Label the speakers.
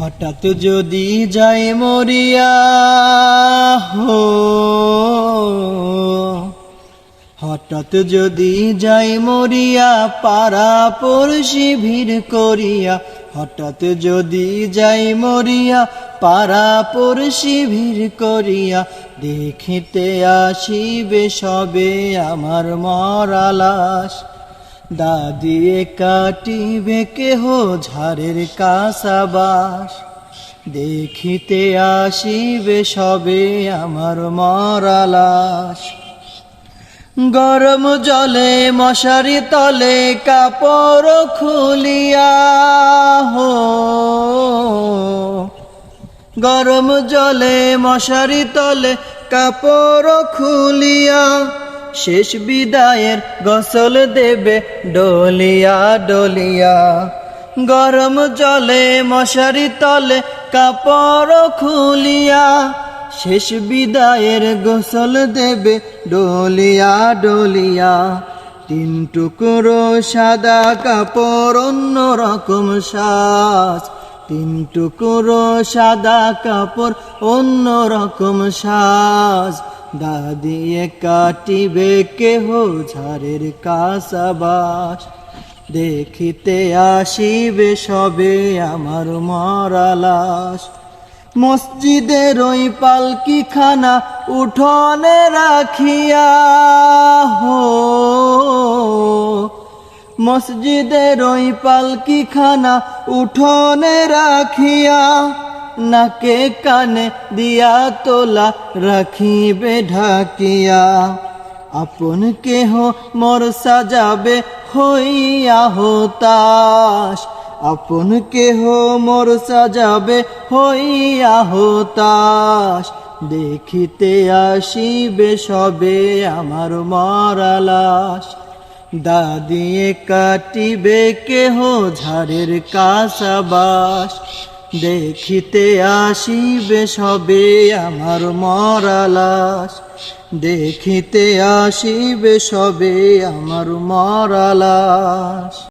Speaker 1: হঠাৎ যদি যাই মরিয়া, হো। হঠাৎ যদি যাই মরিয়া, পাড়া পড়শি ভিড় করিয়া। হঠাৎ যদি যাই মরিয়া, পাড়া পড়শি ভিড় করিয়া। দেখিতে আসিবে সবে আমার মরালাস দাদিয়ে কাটিবে কেহ ঝাড়ের কাসাবাস। দেখিতে আসিবে সবে আমার মরালাস গরম জলে মশারি তলে কাপড় খুলিয়া হো। গরম জলে মশারি তলে কাপড় খুলিয়া শেষ বিদায়ের গসল দেবে ডলিয়া ডলিয়া। গরম জলে মশারি তলে কাপড় খুলিয়া শেষ বিদায়ের গোসল দেবে ডলিয়া ডলিয়া। তিন টুকরো সাদা কাপড় অন্য রকম সাজ। তিন টুকরো সাদা কাপড় অন্য রকম সাজ। দাদিয়ে কাটিবে কেহ ঝাড়ের কাসাবাস। দেখিতে আসিবে সবে আমার মরালাস মসজিদের ওই পালকি খানা উঠোনে রাখিয়া হো। মসজিদের ওই পালকি খানা উঠোনে রাখিয়া নাকে কানে দিয়া তোলা রাখিবে ঢাকিয়া। আপন কেহ মোর সাজাবে হইয়া হতাশ। আপন কেহ মোর সাজাবে হইয়া হতাশ। দেখিতে আসিবে সবে আমার মরালাস দাদিয়ে কাটিবে কেহ ঝাড়ের কাসাবাস। দেখিতে আসিবে সবে আমার মরালাস দেখিতে আসিবে সবে আমার মরালাস